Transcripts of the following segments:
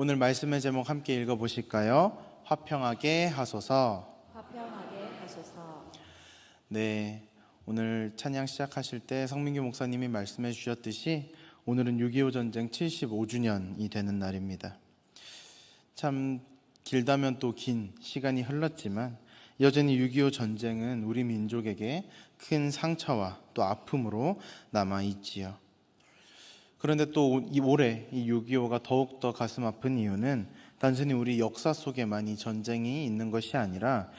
오늘 말씀의 제목 함께 읽어 보실까요? 화평하게 하소서. 화평하게 하소서. 네. 오늘 찬양 시작하실 때 성민규 목사님이 말씀해 주셨듯이 오늘은 6.25 전쟁 75주년이 되는 날입니다. 참 길다면 또 긴 시간이 흘렀지만 여전히 6.25 전쟁은 우리 민족에게 큰 상처와 또 아픔으로 남아 있지요. 그런데 또 이 올해 이 6.25가 더욱더 가슴 아픈 이유는 단순히 우리 역사 속에만 이 전쟁이 있는 것이 아니라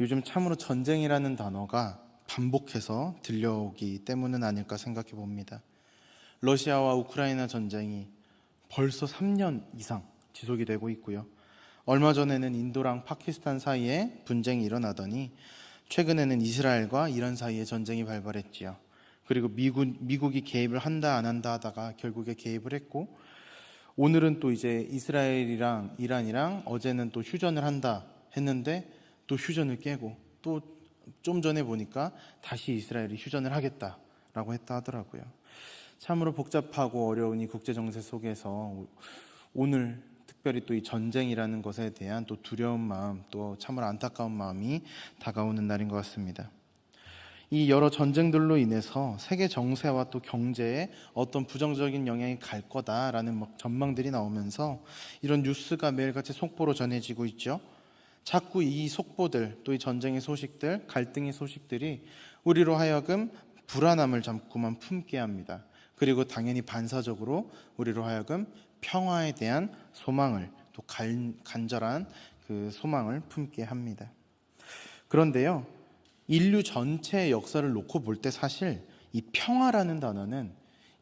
요즘 참으로 전쟁이라는 단어가 반복해서 들려오기 때문은 아닐까 생각해 봅니다. 러시아와 우크라이나 전쟁이 벌써 3년 이상 지속이 되고 있고요. 얼마 전에는 인도랑 파키스탄 사이에 분쟁이 일어나더니 최근에는 이스라엘과 이란 사이에 전쟁이 발발했지요. 그리고 미국, 미국이 개입을 한다 안 한다 하다가 결국에 개입을 했고 오늘은 또 이제 이스라엘이랑 이란이랑 어제는 또 휴전을 한다 했는데 또 휴전을 깨고 또 좀 전에 보니까 다시 이스라엘이 휴전을 하겠다라고 했다 하더라고요. 참으로 복잡하고 어려운 이 국제 정세 속에서 오늘 특별히 또 이 전쟁이라는 것에 대한 또 두려운 마음 또 참으로 안타까운 마음이 다가오는 날인 것 같습니다. 이 여러 전쟁들로 인해서 세계 정세와 또 경제에 어떤 부정적인 영향이 갈 거다라는 막 전망들이 나오면서 이런 뉴스가 매일같이 속보로 전해지고 있죠. 자꾸 이 속보들 또 이 전쟁의 소식들, 갈등의 소식들이 우리로 하여금 불안함을 자꾸만 품게 합니다. 그리고 당연히 반사적으로 우리로 하여금 평화에 대한 소망을 또 간, 간절한 그 소망을 품게 합니다. 그런데요, 인류 전체의 역사를 놓고 볼 때 사실 이 평화라는 단어는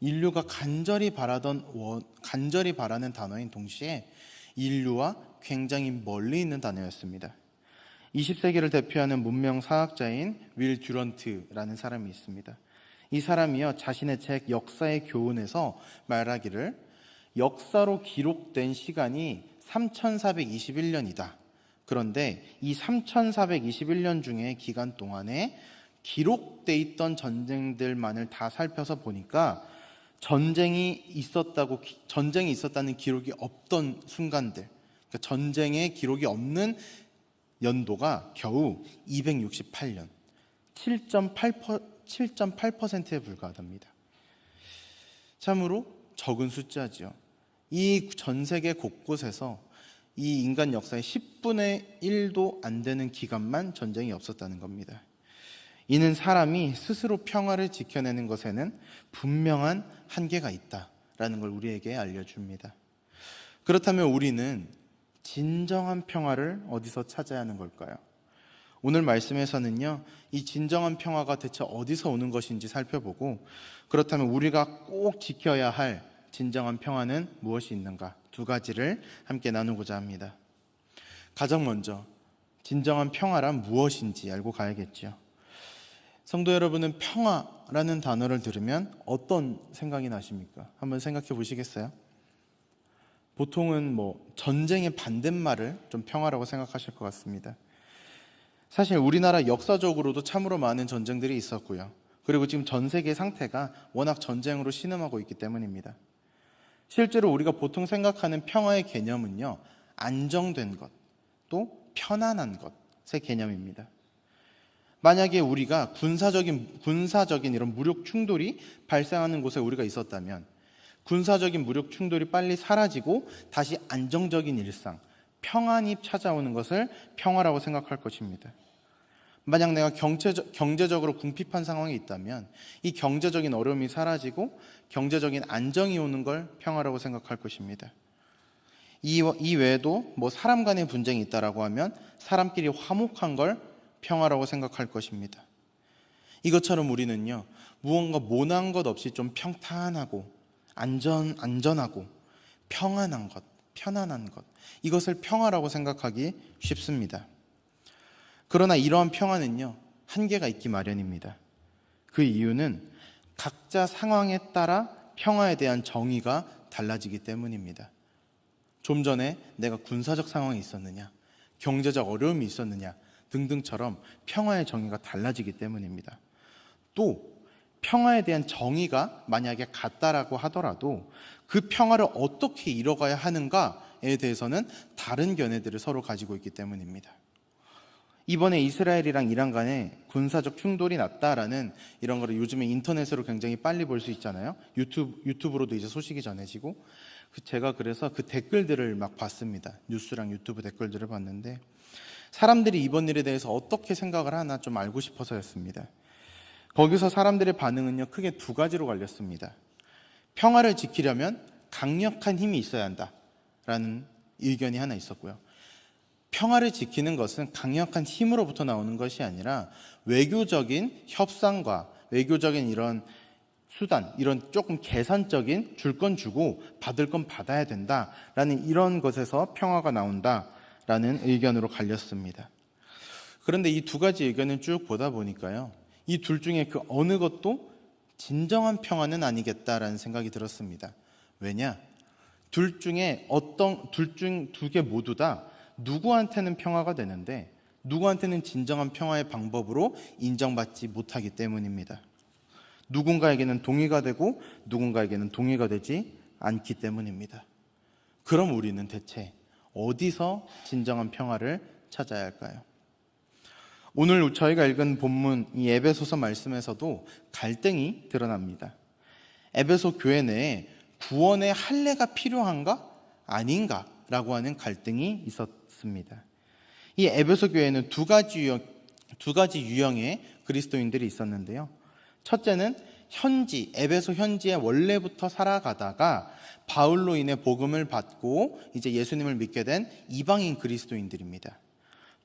인류가 간절히 바라던 원- 간절히 바라는 단어인 동시에 인류와 굉장히 멀리 있는 단어였습니다. 20세기를 대표하는 문명 사학자인 윌 듀런트라는 사람이 있습니다. 이 사람이요 자신의 책 역사의 교훈에서 말하기를 역사로 기록된 시간이 3421년이다. 그런데 이 3421년 중에 기간 동안에 기록돼 있던 전쟁들만을 다 살펴서 보니까 전쟁이 있었다고 기- 전쟁이 있었다는 기록이 없던 순간들, 그러니까 전쟁의 기록이 없는 연도가 겨우 268년, 7.8% 7.8%에 불과하답니다. 참으로 적은 숫자지요. 이 전 세계 곳곳에서 이 인간 역사의 10분의 1도 안 되는 기간만 전쟁이 없었다는 겁니다. 이는 사람이 스스로 평화를 지켜내는 것에는 분명한 한계가 있다라는 걸 우리에게 알려줍니다. 그렇다면 우리는 진정한 평화를 어디서 찾아야 하는 걸까요? 오늘 말씀에서는요, 이 진정한 평화가 대체 어디서 오는 것인지 살펴보고, 그렇다면 우리가 꼭 지켜야 할 진정한 평화는 무엇이 있는가? 두 가지를 함께 나누고자 합니다. 가장 먼저, 진정한 평화란 무엇인지 알고 가야겠죠. 성도 여러분은 평화라는 단어를 들으면 어떤 생각이 나십니까? 한번 생각해 보시겠어요? 보통은 뭐 전쟁의 반대말을 좀 평화라고 생각하실 것 같습니다. 사실 우리나라 역사적으로도 참으로 많은 전쟁들이 있었고요. 그리고 지금 전 세계 상태가 워낙 전쟁으로 신음하고 있기 때문입니다. 실제로 우리가 보통 생각하는 평화의 개념은요, 안정된 것, 또 편안한 것의 개념입니다. 만약에 우리가 군사적인, 군사적인 이런 무력 충돌이 발생하는 곳에 우리가 있었다면, 군사적인 무력 충돌이 빨리 사라지고 다시 안정적인 일상, 평안이 찾아오는 것을 평화라고 생각할 것입니다. 만약 내가 경제적, 경제적으로 궁핍한 상황에 있다면 이 경제적인 어려움이 사라지고 경제적인 안정이 오는 걸 평화라고 생각할 것입니다. 이, 이 외에도 뭐 사람 간의 분쟁이 있다라고 하면 사람끼리 화목한 걸 평화라고 생각할 것입니다. 이것처럼 우리는요, 무언가 모난 것 없이 좀 평탄하고 안전, 안전하고 평안한 것, 편안한 것, 이것을 평화라고 생각하기 쉽습니다. 그러나 이러한 평화는요, 한계가 있기 마련입니다. 그 이유는 각자 상황에 따라 평화에 대한 정의가 달라지기 때문입니다. 좀 전에 내가 군사적 상황이 있었느냐, 경제적 어려움이 있었느냐 등등처럼 평화의 정의가 달라지기 때문입니다. 또 평화에 대한 정의가 만약에 같다라고 하더라도 그 평화를 어떻게 이뤄가야 하는가 평화에 대해서는 다른 견해들을 서로 가지고 있기 때문입니다. 이번에 이스라엘이랑 이란 간에 군사적 충돌이 났다라는 이런 거를 요즘에 인터넷으로 굉장히 빨리 볼 수 있잖아요. 유튜브, 유튜브로도 이제 소식이 전해지고. 그 제가 그래서 그 댓글들을 막 봤습니다. 뉴스랑 유튜브 댓글들을 봤는데 사람들이 이번 일에 대해서 어떻게 생각을 하나 좀 알고 싶어서였습니다. 거기서 사람들의 반응은요, 크게 두 가지로 갈렸습니다. 평화를 지키려면 강력한 힘이 있어야 한다. 라는 의견이 하나 있었고요. 평화를 지키는 것은 강력한 힘으로부터 나오는 것이 아니라 외교적인 협상과 외교적인 이런 수단, 이런 조금 계산적인 줄 건 주고 받을 건 받아야 된다라는 이런 것에서 평화가 나온다라는 의견으로 갈렸습니다. 그런데 이 두 가지 의견을 쭉 보다 보니까요. 이 둘 중에 그 어느 것도 진정한 평화는 아니겠다라는 생각이 들었습니다. 왜냐? 둘 중에 어떤 둘 중 두 개 모두 다 누구한테는 평화가 되는데 누구한테는 진정한 평화의 방법으로 인정받지 못하기 때문입니다. 누군가에게는 동의가 되고 누군가에게는 동의가 되지 않기 때문입니다. 그럼 우리는 대체 어디서 진정한 평화를 찾아야 할까요? 오늘 저희가 읽은 본문 이 에베소서 말씀에서도 갈등이 드러납니다. 에베소 교회 내에 구원의 할례가 필요한가 아닌가라고 하는 갈등이 있었 습니다. 이 에베소 교회는 두 가지 유형, 두 가지 유형의 그리스도인들이 있었는데요. 첫째는 현지 에베소 현지에 원래부터 살아가다가 바울로 인해 복음을 받고 이제 예수님을 믿게 된 이방인 그리스도인들입니다.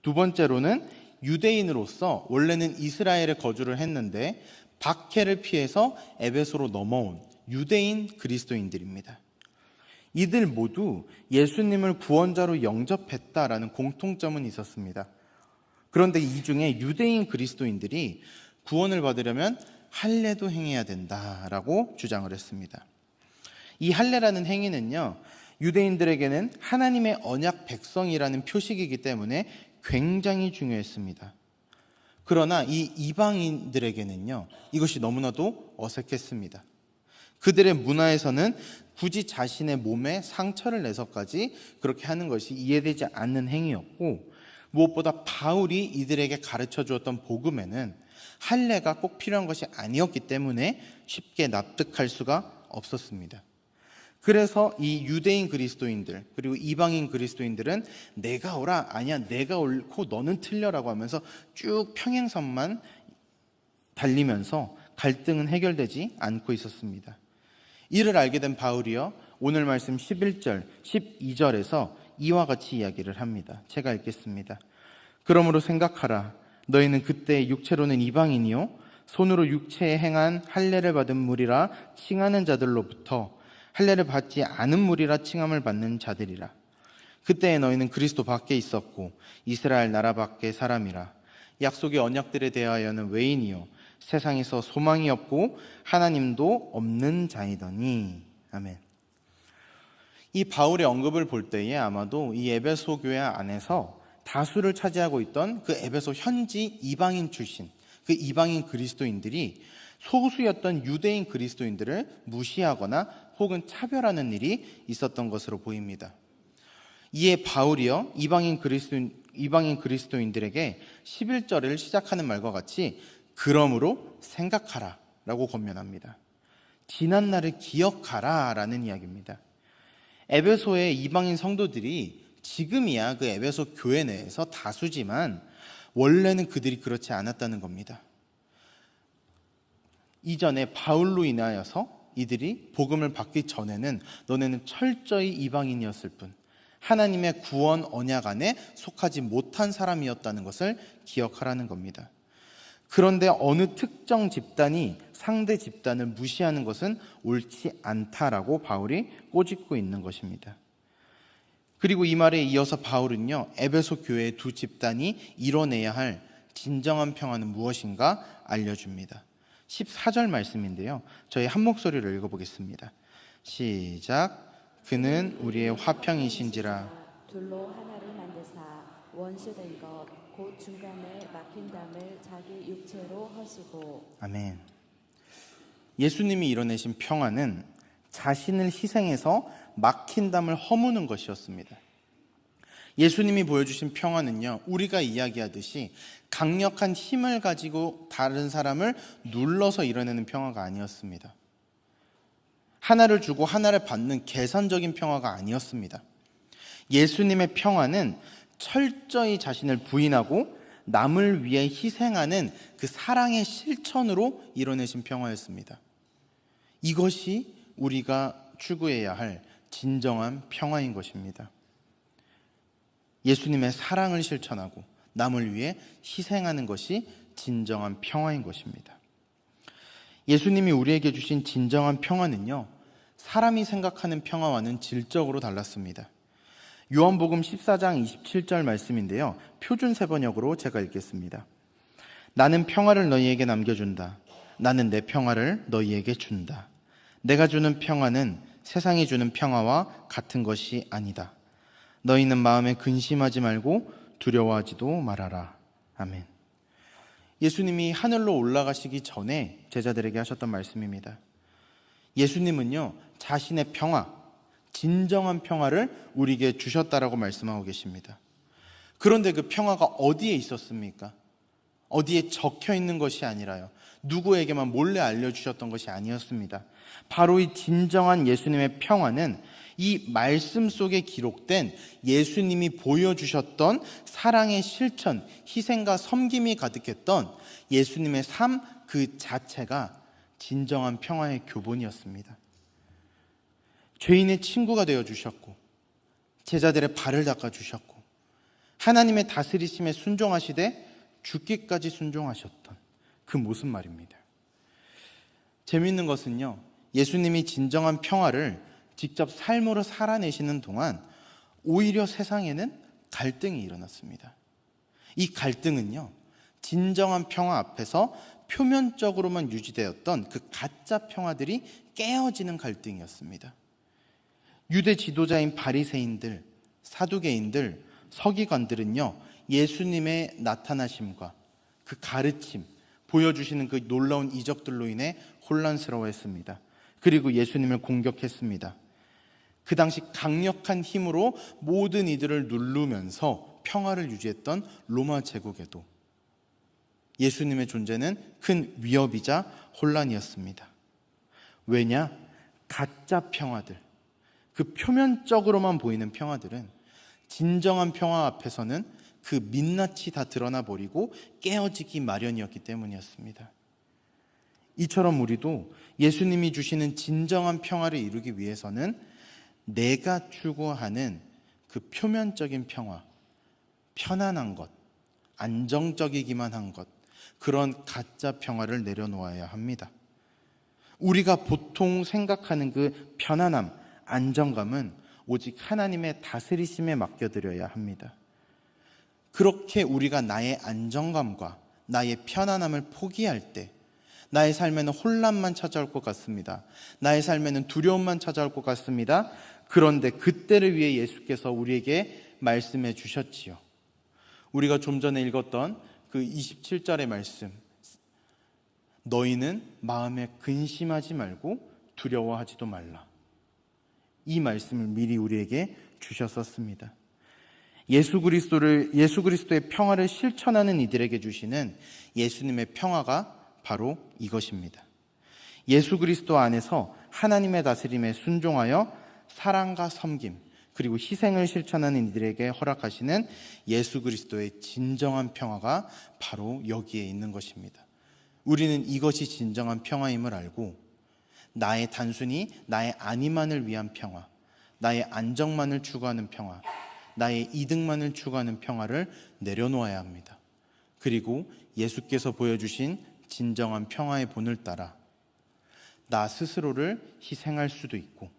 두 번째로는 유대인으로서 원래는 이스라엘에 거주를 했는데 박해를 피해서 에베소로 넘어온 유대인 그리스도인들입니다. 이들 모두 예수님을 구원자로 영접했다라는 공통점은 있었습니다. 그런데 이 중에 유대인 그리스도인들이 구원을 받으려면 할례도 행해야 된다라고 주장을 했습니다. 이 할례라는 행위는요. 유대인들에게는 하나님의 언약 백성이라는 표식이기 때문에 굉장히 중요했습니다. 그러나 이 이방인들에게는요. 이것이 너무나도 어색했습니다. 그들의 문화에서는 굳이 자신의 몸에 상처를 내서까지 그렇게 하는 것이 이해되지 않는 행위였고 무엇보다 바울이 이들에게 가르쳐 주었던 복음에는 할례가 꼭 필요한 것이 아니었기 때문에 쉽게 납득할 수가 없었습니다. 그래서 이 유대인 그리스도인들 그리고 이방인 그리스도인들은 내가 오라 아니야 내가 옳고 너는 틀려라고 하면서 쭉 평행선만 달리면서 갈등은 해결되지 않고 있었습니다. 이를 알게 된 바울이요. 오늘 말씀 11절 12절에서 이와 같이 이야기를 합니다. 제가 읽겠습니다. 그러므로 생각하라. 너희는 그때 육체로는 이방인이요. 손으로 육체에 행한 할례를 받은 무리라 칭하는 자들로부터 할례를 받지 않은 무리라 칭함을 받는 자들이라. 그때에 너희는 그리스도 밖에 있었고 이스라엘 나라 밖의 사람이라. 약속의 언약들에 대하여는 외인이요 세상에서 소망이 없고 하나님도 없는 자이더니 아멘. 이 바울의 언급을 볼 때에 아마도 이 에베소 교회 안에서 다수를 차지하고 있던 그 에베소 현지 이방인 출신 그 이방인 그리스도인들이 소수였던 유대인 그리스도인들을 무시하거나 혹은 차별하는 일이 있었던 것으로 보입니다. 이에 바울이요 이방인 그리스도 이방인 그리스도인들에게 11절을 시작하는 말과 같이 그러므로 생각하라 라고 권면합니다. 지난 날을 기억하라 라는 이야기입니다. 에베소의 이방인 성도들이 지금이야 그 에베소 교회 내에서 다수지만 원래는 그들이 그렇지 않았다는 겁니다. 이전에 바울로 인하여서 이들이 복음을 받기 전에는 너네는 철저히 이방인이었을 뿐 하나님의 구원 언약 안에 속하지 못한 사람이었다는 것을 기억하라는 겁니다. 그런데 어느 특정 집단이 상대 집단을 무시하는 것은 옳지 않다라고 바울이 꼬집고 있는 것입니다. 그리고 이 말에 이어서 바울은요, 에베소 교회의 두 집단이 이뤄내야 할 진정한 평화는 무엇인가 알려줍니다. 14절 말씀인데요. 저희 한 목소리를 읽어보겠습니다. 시작. 그는 우리의 화평이신지라 둘로 하나를 만드사 원수된 것 곧 중간에 막힌 담을 자기 육체로 허시고 아멘. 예수님이 이뤄내신 평화는 자신을 희생해서 막힌 담을 허무는 것이었습니다. 예수님이 보여주신 평화는요, 우리가 이야기하듯이 강력한 힘을 가지고 다른 사람을 눌러서 이뤄내는 평화가 아니었습니다. 하나를 주고 하나를 받는 계산적인 평화가 아니었습니다. 예수님의 평화는 철저히 자신을 부인하고 남을 위해 희생하는 그 사랑의 실천으로 이뤄내신 평화였습니다. 이것이 우리가 추구해야 할 진정한 평화인 것입니다. 예수님의 사랑을 실천하고 남을 위해 희생하는 것이 진정한 평화인 것입니다. 예수님이 우리에게 주신 진정한 평화는요, 사람이 생각하는 평화와는 질적으로 달랐습니다. 요한복음 14장 27절 말씀인데요. 표준 세번역으로 제가 읽겠습니다. 나는 평화를 너희에게 남겨준다. 나는 내 평화를 너희에게 준다. 내가 주는 평화는 세상이 주는 평화와 같은 것이 아니다. 너희는 마음에 근심하지 말고 두려워하지도 말아라. 아멘. 예수님이 하늘로 올라가시기 전에 제자들에게 하셨던 말씀입니다. 예수님은요, 자신의 평화, 진정한 평화를 우리에게 주셨다라고 말씀하고 계십니다. 그런데 그 평화가 어디에 있었습니까? 어디에 적혀 있는 것이 아니라요. 누구에게만 몰래 알려주셨던 것이 아니었습니다. 바로 이 진정한 예수님의 평화는 이 말씀 속에 기록된 예수님이 보여주셨던 사랑의 실천, 희생과 섬김이 가득했던 예수님의 삶 그 자체가 진정한 평화의 교본이었습니다. 죄인의 친구가 되어 주셨고 제자들의 발을 닦아 주셨고 하나님의 다스리심에 순종하시되 죽기까지 순종하셨던 그 모습 말입니다. 재미있는 것은요. 예수님이 진정한 평화를 직접 삶으로 살아내시는 동안 오히려 세상에는 갈등이 일어났습니다. 이 갈등은요. 진정한 평화 앞에서 표면적으로만 유지되었던 그 가짜 평화들이 깨어지는 갈등이었습니다. 유대 지도자인 바리새인들, 사두개인들, 서기관들은요. 예수님의 나타나심과 그 가르침, 보여주시는 그 놀라운 이적들로 인해 혼란스러워했습니다. 그리고 예수님을 공격했습니다. 그 당시 강력한 힘으로 모든 이들을 누르면서 평화를 유지했던 로마 제국에도 예수님의 존재는 큰 위협이자 혼란이었습니다. 왜냐? 가짜 평화들, 그 표면적으로만 보이는 평화들은 진정한 평화 앞에서는 그 민낯이 다 드러나 버리고 깨어지기 마련이었기 때문이었습니다. 이처럼 우리도 예수님이 주시는 진정한 평화를 이루기 위해서는 내가 추구하는 그 표면적인 평화, 편안한 것, 안정적이기만 한 것, 그런 가짜 평화를 내려놓아야 합니다. 우리가 보통 생각하는 그 편안함, 안정감은 오직 하나님의 다스리심에 맡겨드려야 합니다. 그렇게 우리가 나의 안정감과 나의 편안함을 포기할 때 나의 삶에는 혼란만 찾아올 것 같습니다. 나의 삶에는 두려움만 찾아올 것 같습니다. 그런데 그때를 위해 예수께서 우리에게 말씀해 주셨지요. 우리가 좀 전에 읽었던 그 27절의 말씀. 너희는 마음에 근심하지 말고 두려워하지도 말라. 이 말씀을 미리 우리에게 주셨었습니다. 예수 그리스도를 예수 그리스도의 평화를 실천하는 이들에게 주시는 예수님의 평화가 바로 이것입니다. 예수 그리스도 안에서 하나님의 다스림에 순종하여 사랑과 섬김 그리고 희생을 실천하는 이들에게 허락하시는 예수 그리스도의 진정한 평화가 바로 여기에 있는 것입니다. 우리는 이것이 진정한 평화임을 알고 나의 단순히 나의 안위만을 위한 평화, 나의 안정만을 추구하는 평화, 나의 이득만을 추구하는 평화를 내려놓아야 합니다. 그리고 예수께서 보여주신 진정한 평화의 본을 따라 나 스스로를 희생할 수도 있고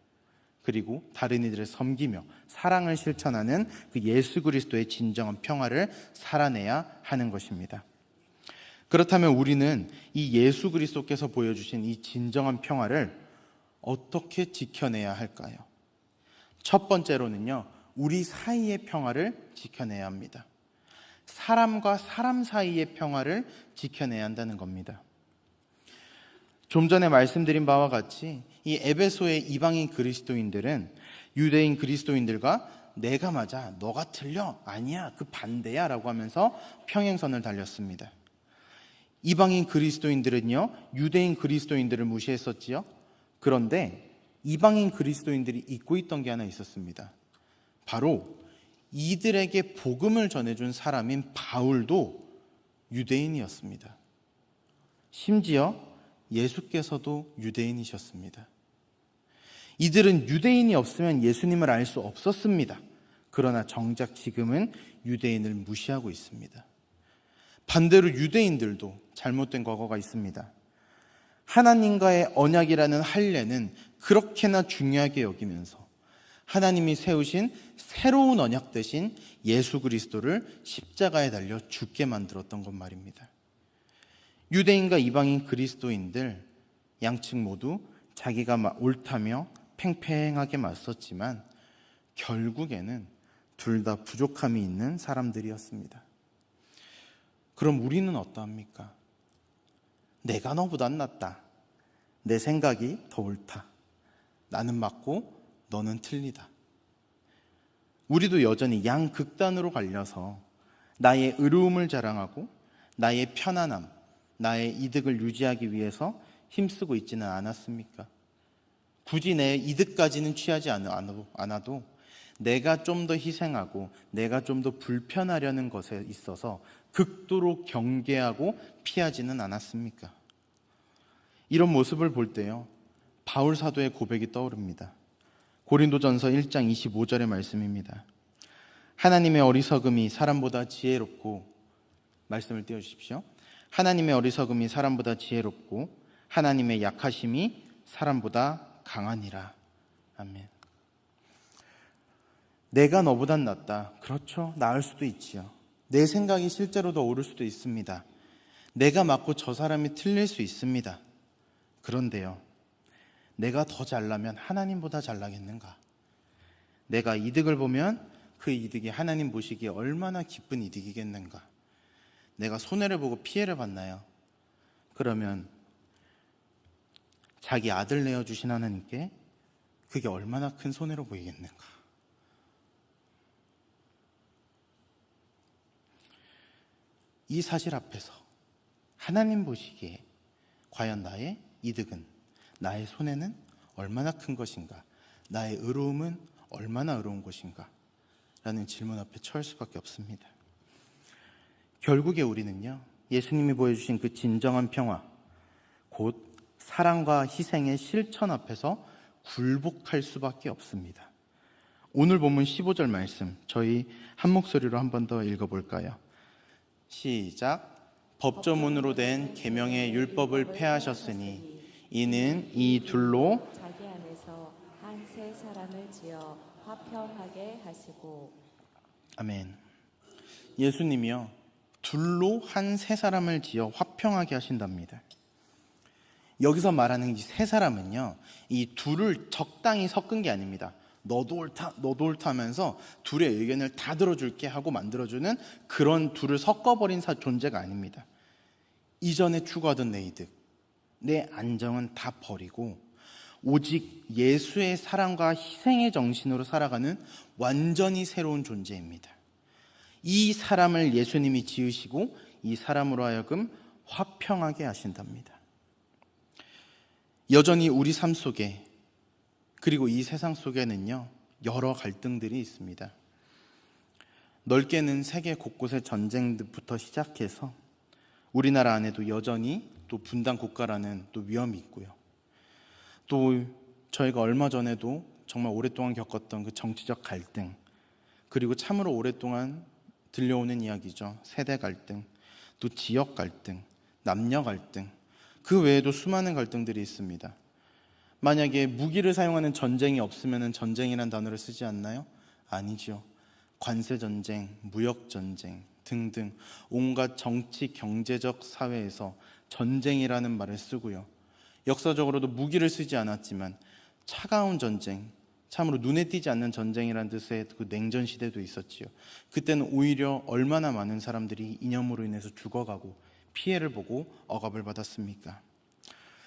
그리고 다른 이들을 섬기며 사랑을 실천하는 그 예수 그리스도의 진정한 평화를 살아내야 하는 것입니다. 그렇다면 우리는 이 예수 그리스도께서 보여주신 이 진정한 평화를 어떻게 지켜내야 할까요? 첫 번째로는요, 우리 사이의 평화를 지켜내야 합니다. 사람과 사람 사이의 평화를 지켜내야 한다는 겁니다. 좀 전에 말씀드린 바와 같이 이 에베소의 이방인 그리스도인들은 유대인 그리스도인들과 내가 맞아, 너가 틀려, 아니야, 그 반대야 라고 하면서 평행선을 달렸습니다. 이방인 그리스도인들은요, 유대인 그리스도인들을 무시했었지요. 그런데 이방인 그리스도인들이 잊고 있던 게 하나 있었습니다. 바로 이들에게 복음을 전해준 사람인 바울도 유대인이었습니다. 심지어 예수께서도 유대인이셨습니다. 이들은 유대인이 없으면 예수님을 알 수 없었습니다. 그러나 정작 지금은 유대인을 무시하고 있습니다. 반대로 유대인들도 잘못된 과거가 있습니다. 하나님과의 언약이라는 할례는 그렇게나 중요하게 여기면서 하나님이 세우신 새로운 언약 대신 예수 그리스도를 십자가에 달려 죽게 만들었던 것 말입니다. 유대인과 이방인 그리스도인들 양측 모두 자기가 마- 옳다며 팽팽하게 맞섰지만 결국에는 둘 다 부족함이 있는 사람들이었습니다. 그럼 우리는 어떠합니까? 내가 너보단 낫다. 내 생각이 더 옳다. 나는 맞고 너는 틀리다. 우리도 여전히 양극단으로 갈려서 나의 의로움을 자랑하고 나의 편안함, 나의 이득을 유지하기 위해서 힘쓰고 있지는 않았습니까? 굳이 내 이득까지는 취하지 않아도 내가 좀 더 희생하고 내가 좀 더 불편하려는 것에 있어서 극도로 경계하고 피하지는 않았습니까? 이런 모습을 볼 때요. 바울 사도의 고백이 떠오릅니다. 고린도전서 1장 25절의 말씀입니다. 하나님의 어리석음이 사람보다 지혜롭고 말씀을 띄워 주십시오. 하나님의 어리석음이 사람보다 지혜롭고 하나님의 약하심이 사람보다 강하니라. 아멘. 내가 너보단 낫다. 그렇죠. 나을 수도 있지요. 내 생각이 실제로 더 옳을 수도 있습니다. 내가 맞고 저 사람이 틀릴 수 있습니다. 그런데요. 내가 더 잘나면 하나님보다 잘나겠는가? 내가 이득을 보면 그 이득이 하나님 보시기에 얼마나 기쁜 이득이겠는가? 내가 손해를 보고 피해를 봤나요? 그러면 자기 아들 내어 주신 하나님께 그게 얼마나 큰 손해로 보이겠는가? 이 사실 앞에서 하나님 보시기에 과연 나의 이득은 나의 손해는 얼마나 큰 것인가? 나의 의로움은 얼마나 의로운 것인가? 라는 질문 앞에 처할 수밖에 없습니다. 결국에 우리는요, 예수님이 보여주신 그 진정한 평화, 곧 사랑과 희생의 실천 앞에서 굴복할 수밖에 없습니다. 오늘 본문 15절 말씀, 저희 한 목소리로 한 번 더 읽어볼까요? 시작. 법조문으로 된 계명의 율법을 폐하셨으니 이는 이 둘로 자기 안에서 한 세 사람을 지어 화평하게 하시고 아멘. 예수님이요 둘로 한 세 사람을 지어 화평하게 하신답니다. 여기서 말하는 이 세 사람은요 이 둘을 적당히 섞은 게 아닙니다. 너도 옳다, 너도 옳다 하면서 둘의 의견을 다 들어줄게 하고 만들어주는 그런 둘을 섞어버린 사- 존재가 아닙니다. 이전에 추구하던 내 이득, 내 안정은 다 버리고 오직 예수의 사랑과 희생의 정신으로 살아가는 완전히 새로운 존재입니다. 이 사람을 예수님이 지으시고 이 사람으로 하여금 화평하게 하신답니다. 여전히 우리 삶 속에 그리고 이 세상 속에는요 여러 갈등들이 있습니다. 넓게는 세계 곳곳의 전쟁부터 시작해서 우리나라 안에도 여전히 또 분단 국가라는 또 위험이 있고요. 또 저희가 얼마 전에도 정말 오랫동안 겪었던 그 정치적 갈등 그리고 참으로 오랫동안 들려오는 이야기죠. 세대 갈등, 또 지역 갈등, 남녀 갈등, 그 외에도 수많은 갈등들이 있습니다. 만약에 무기를 사용하는 전쟁이 없으면 전쟁이란 단어를 쓰지 않나요? 아니죠. 관세 전쟁, 무역 전쟁 등등 온갖 정치, 경제적 사회에서 전쟁이라는 말을 쓰고요. 역사적으로도 무기를 쓰지 않았지만 차가운 전쟁, 참으로 눈에 띄지 않는 전쟁이라는 뜻의 그 냉전 시대도 있었지요. 그때는 오히려 얼마나 많은 사람들이 이념으로 인해서 죽어가고 피해를 보고 억압을 받았습니까?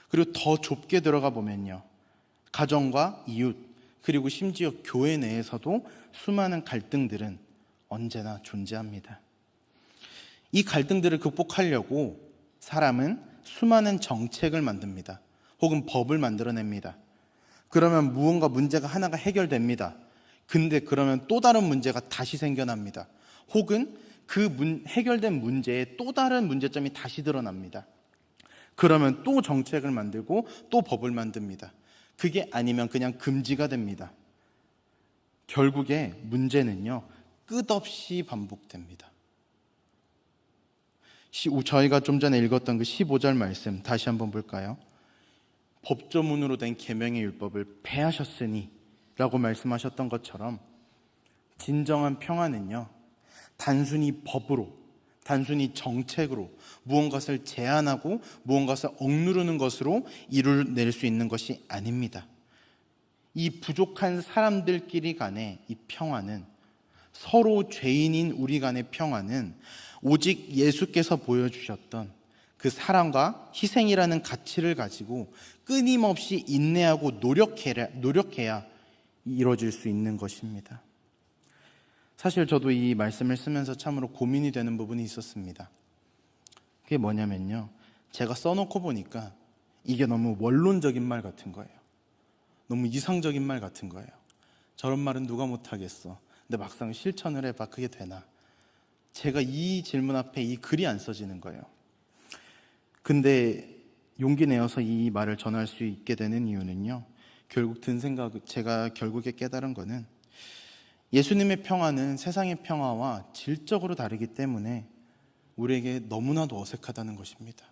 그리고 더 좁게 들어가 보면요. 가정과 이웃, 그리고 심지어 교회 내에서도 수많은 갈등들은 언제나 존재합니다. 이 갈등들을 극복하려고 사람은 수많은 정책을 만듭니다. 혹은 법을 만들어냅니다. 그러면 무언가 문제가 하나가 해결됩니다. 근데 그러면 또 다른 문제가 다시 생겨납니다. 혹은 그 문- 해결된 문제에 또 다른 문제점이 다시 드러납니다. 그러면 또 정책을 만들고 또 법을 만듭니다. 그게 아니면 그냥 금지가 됩니다. 결국에 문제는요, 끝없이 반복됩니다. 시- 저희가 좀 전에 읽었던 그 15절 말씀 다시 한번 볼까요? 법조문으로 된 계명의 율법을 폐하셨으니 라고 말씀하셨던 것처럼 진정한 평화는요 단순히 법으로 단순히 정책으로 무언가를 제한하고 무언가를 억누르는 것으로 이룰 수 있는 것이 아닙니다. 이 부족한 사람들끼리 간의 이 평화는 서로 죄인인 우리 간의 평화는 오직 예수께서 보여주셨던 그 사랑과 희생이라는 가치를 가지고 끊임없이 인내하고 노력해야, 노력해야 이루어질 수 있는 것입니다. 사실 저도 이 말씀을 쓰면서 참으로 고민이 되는 부분이 있었습니다. 그게 뭐냐면요. 제가 써놓고 보니까 이게 너무 원론적인 말 같은 거예요. 너무 이상적인 말 같은 거예요. 저런 말은 누가 못하겠어. 근데 막상 실천을 해봐. 그게 되나? 제가 이 질문 앞에 이 글이 안 써지는 거예요. 근데 용기 내어서 이 말을 전할 수 있게 되는 이유는요. 결국 든 생각, 제가 결국에 깨달은 거는 예수님의 평화는 세상의 평화와 질적으로 다르기 때문에 우리에게 너무나도 어색하다는 것입니다.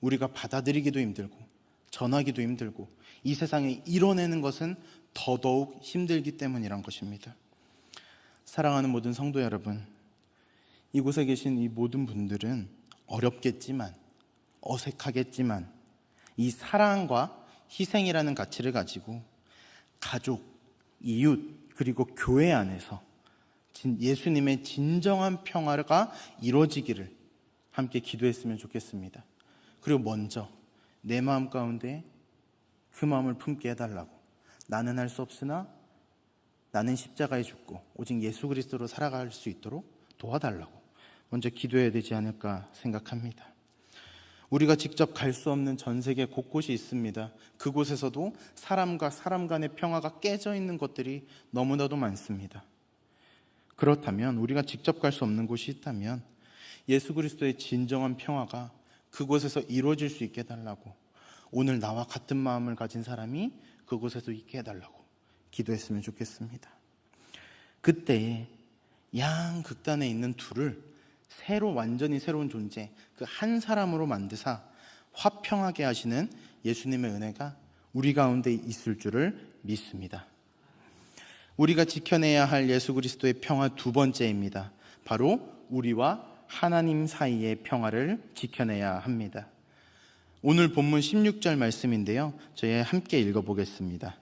우리가 받아들이기도 힘들고 전하기도 힘들고 이 세상에 이뤄내는 것은 더더욱 힘들기 때문이란 것입니다. 사랑하는 모든 성도 여러분, 이곳에 계신 이 모든 분들은 어렵겠지만 어색하겠지만 이 사랑과 희생이라는 가치를 가지고 가족, 이웃, 그리고 교회 안에서 진- 예수님의 진정한 평화가 이루어지기를 함께 기도했으면 좋겠습니다. 그리고 먼저 내 마음 가운데 그 마음을 품게 해달라고 나는 할 수 없으나 나는 십자가에 죽고 오직 예수 그리스도로 살아갈 수 있도록 도와달라고 먼저 기도해야 되지 않을까 생각합니다. 우리가 직접 갈 수 없는 전 세계 곳곳이 있습니다. 그곳에서도 사람과 사람 간의 평화가 깨져 있는 것들이 너무나도 많습니다. 그렇다면 우리가 직접 갈 수 없는 곳이 있다면 예수 그리스도의 진정한 평화가 그곳에서 이루어질 수 있게 해달라고 오늘 나와 같은 마음을 가진 사람이 그곳에서 있게 해달라고 기도했으면 좋겠습니다. 그때에 양 극단에 있는 둘을 새로 완전히 새로운 존재 그 한 사람으로 만드사 화평하게 하시는 예수님의 은혜가 우리 가운데 있을 줄을 믿습니다. 우리가 지켜내야 할 예수 그리스도의 평화 두 번째입니다. 바로 우리와 하나님 사이의 평화를 지켜내야 합니다. 오늘 본문 16절 말씀인데요. 저희 함께 읽어보겠습니다.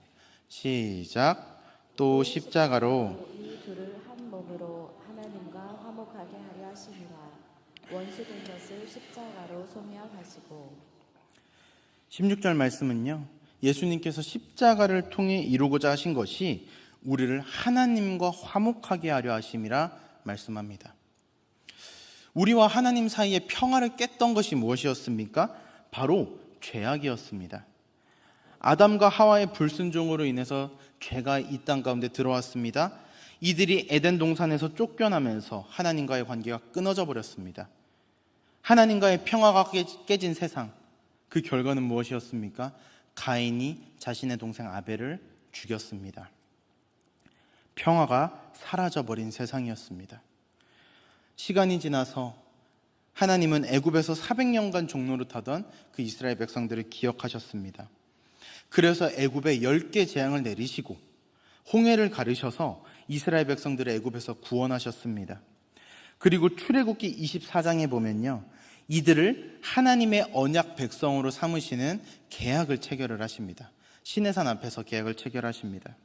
시작. 또 십자가로 이 둘을 한 몸으로 하나님과 화목 하시니라 원수된 것을 십자가로 소멸하시고 16절 말씀은요. 예수님께서 십자가를 통해 이루고자 하신 것이 우리를 하나님과 화목하게 하려 하심이라 말씀합니다. 우리와 하나님 사이의 평화를 깼던 것이 무엇이었습니까? 바로 죄악이었습니다. 아담과 하와의 불순종으로 인해서 죄가 이 땅 가운데 들어왔습니다. 이들이 에덴 동산에서 쫓겨나면서 하나님과의 관계가 끊어져 버렸습니다. 하나님과의 평화가 깨- 깨진 세상, 그 결과는 무엇이었습니까? 가인이 자신의 동생 아벨을 죽였습니다. 평화가 사라져버린 세상이었습니다. 시간이 지나서 하나님은 애굽에서 400년간 종로를 타던 그 이스라엘 백성들을 기억하셨습니다. 그래서 애굽에 10개 재앙을 내리시고 홍해를 가르셔서 이스라엘 백성들을 애굽에서 구원하셨습니다. 그리고 출애굽기 24장에 보면요. 이들을 하나님의 언약 백성으로 삼으시는 계약을 체결을 하십니다. 시내산 앞에서 계약을 체결하십니다.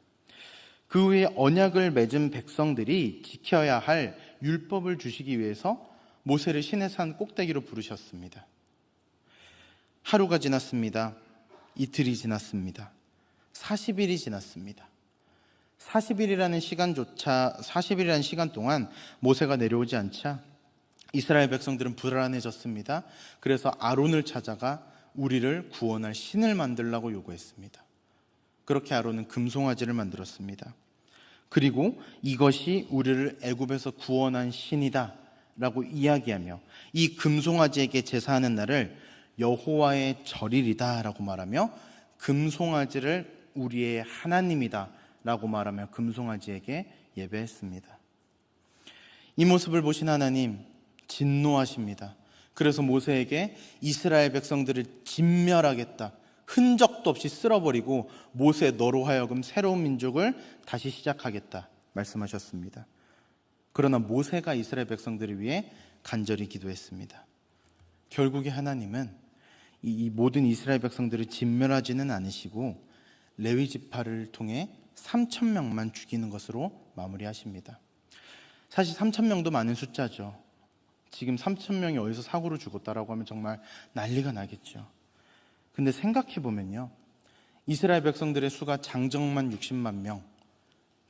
그 후에 언약을 맺은 백성들이 지켜야 할 율법을 주시기 위해서 모세를 시내산 꼭대기로 부르셨습니다. 하루가 지났습니다. 이틀이 지났습니다. 40일이 지났습니다. 40일이라는 시간조차 40일이라는 시간 동안 모세가 내려오지 않자 이스라엘 백성들은 불안해졌습니다. 그래서 아론을 찾아가 우리를 구원할 신을 만들라고 요구했습니다. 그렇게 아론은 금송아지를 만들었습니다. 그리고 이것이 우리를 애굽에서 구원한 신이다 라고 이야기하며 이 금송아지에게 제사하는 날을 여호와의 절일이다 라고 말하며 금송아지를 우리의 하나님이다 라고 말하며 금송아지에게 예배했습니다. 이 모습을 보신 하나님 진노하십니다. 그래서 모세에게 이스라엘 백성들을 진멸하겠다. 흔적도 없이 쓸어버리고 모세 너로 하여금 새로운 민족을 다시 시작하겠다 말씀하셨습니다. 그러나 모세가 이스라엘 백성들을 위해 간절히 기도했습니다. 결국에 하나님은 이 모든 이스라엘 백성들을 진멸하지는 않으시고 레위 지파를 통해 3천 명만 죽이는 것으로 마무리하십니다. 사실 3천 명도 많은 숫자죠. 지금 3천 명이 어디서 사고로 죽었다라고 하면 정말 난리가 나겠죠. 근데 생각해 보면요. 이스라엘 백성들의 수가 장정만 60만 명,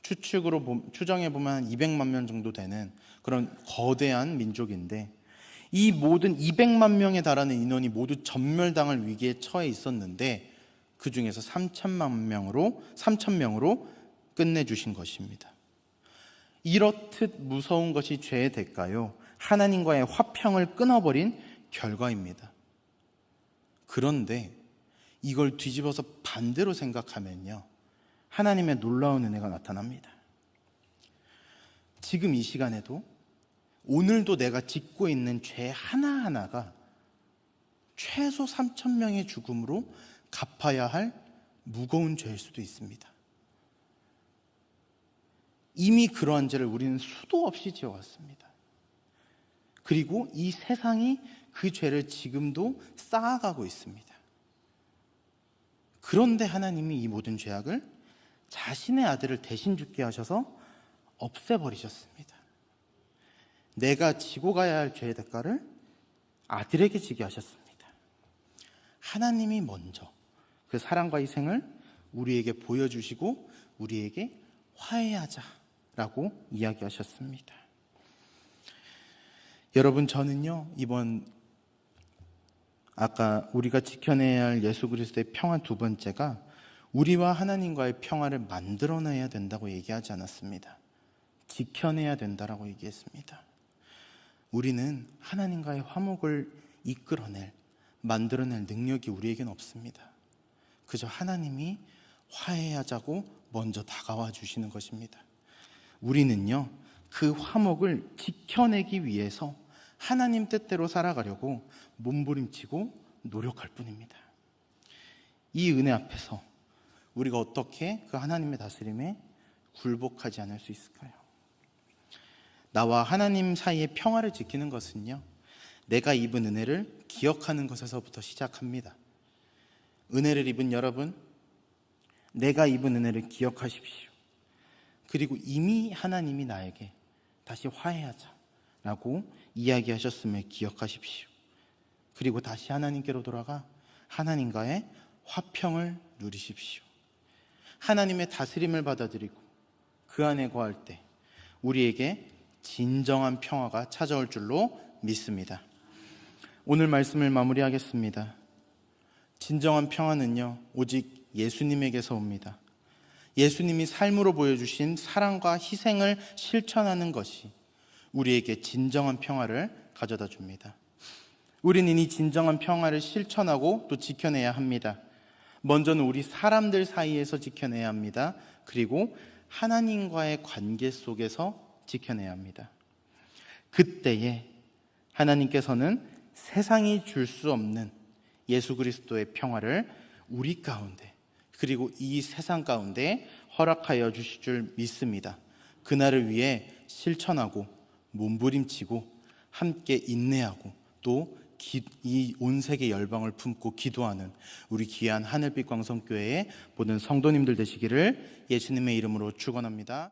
추측으로 추정해 보면 한 200만 명 정도 되는 그런 거대한 민족인데 이 모든 200만 명에 달하는 인원이 모두 전멸당할 위기에 처해 있었는데 그 중에서 3천만 명으로 3천 명으로 끝내 주신 것입니다. 이렇듯 무서운 것이 죄의 대가요. 하나님과의 화평을 끊어버린 결과입니다. 그런데 이걸 뒤집어서 반대로 생각하면요. 하나님의 놀라운 은혜가 나타납니다. 지금 이 시간에도 오늘도 내가 짓고 있는 죄 하나하나가 최소 3천 명의 죽음으로 갚아야 할 무거운 죄일 수도 있습니다. 이미 그러한 죄를 우리는 수도 없이 지어왔습니다. 그리고 이 세상이 그 죄를 지금도 쌓아가고 있습니다. 그런데 하나님이 이 모든 죄악을 자신의 아들을 대신 죽게 하셔서 없애버리셨습니다. 내가 지고 가야 할 죄의 대가를 아들에게 지게 하셨습니다. 하나님이 먼저 그 사랑과 희생을 우리에게 보여주시고 우리에게 화해하자라고 이야기하셨습니다. 여러분 저는요 이번 아까 우리가 지켜내야 할 예수 그리스도의 평화 두 번째가 우리와 하나님과의 평화를 만들어내야 된다고 얘기하지 않았습니다. 지켜내야 된다라고 얘기했습니다. 우리는 하나님과의 화목을 이끌어낼, 만들어낼 능력이 우리에겐 없습니다. 그저 하나님이 화해하자고 먼저 다가와 주시는 것입니다. 우리는요, 그 화목을 지켜내기 위해서 하나님 뜻대로 살아가려고 몸부림치고 노력할 뿐입니다. 이 은혜 앞에서 우리가 어떻게 그 하나님의 다스림에 굴복하지 않을 수 있을까요? 나와 하나님 사이의 평화를 지키는 것은요, 내가 입은 은혜를 기억하는 것에서부터 시작합니다. 은혜를 입은 여러분, 내가 입은 은혜를 기억하십시오. 그리고 이미 하나님이 나에게 다시 화해하자 라고 이야기하셨음을 기억하십시오. 그리고 다시 하나님께로 돌아가 하나님과의 화평을 누리십시오. 하나님의 다스림을 받아들이고 그 안에 거할 때 우리에게 진정한 평화가 찾아올 줄로 믿습니다. 오늘 말씀을 마무리하겠습니다. 진정한 평화는요, 오직 예수님에게서 옵니다. 예수님이 삶으로 보여주신 사랑과 희생을 실천하는 것이 우리에게 진정한 평화를 가져다 줍니다. 우리는 이 진정한 평화를 실천하고 또 지켜내야 합니다. 먼저는 우리 사람들 사이에서 지켜내야 합니다. 그리고 하나님과의 관계 속에서 지켜내야 합니다. 그때에 하나님께서는 세상이 줄 수 없는 예수 그리스도의 평화를 우리 가운데 그리고 이 세상 가운데 허락하여 주실 줄 믿습니다. 그날을 위해 실천하고 몸부림치고 함께 인내하고 또 이 온 세계 열방을 품고 기도하는 우리 귀한 하늘빛 광성교회의 모든 성도님들 되시기를 예수님의 이름으로 축원합니다.